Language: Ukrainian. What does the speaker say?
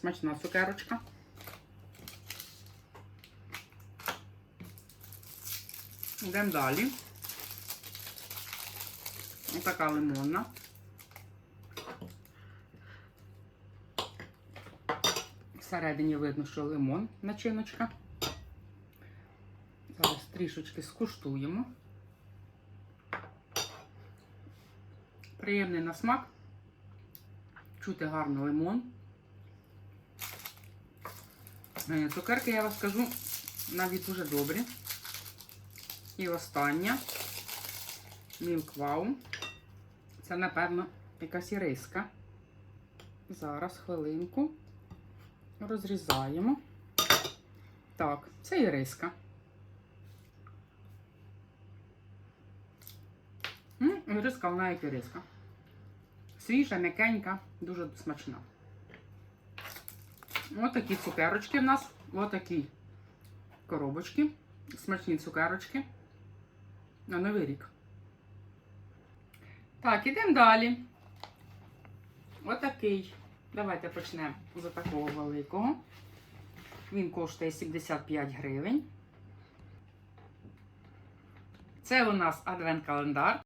Смачна цукерочка. Йдемо далі. Отака лимонна. Всередині видно, що лимон начиночка. Зараз трішечки скуштуємо. Приємний на смак. Чути гарно лимон. Цукерки, я вам скажу, навіть дуже добрі. І остання. Wow. Це, напевно, якась іриска. Зараз хвилинку. Розрізаємо. Так, це іриска. Іриска, вона як іриска. Свіжа, м'якенька, дуже смачна. Ось такі цукерочки в нас. Ось такі коробочки. Смачні цукерочки. На новий рік. Так, ідемо далі. Отакий. Давайте почнемо з такого великого. Він коштує 75 гривень. Це у нас адвент-календар.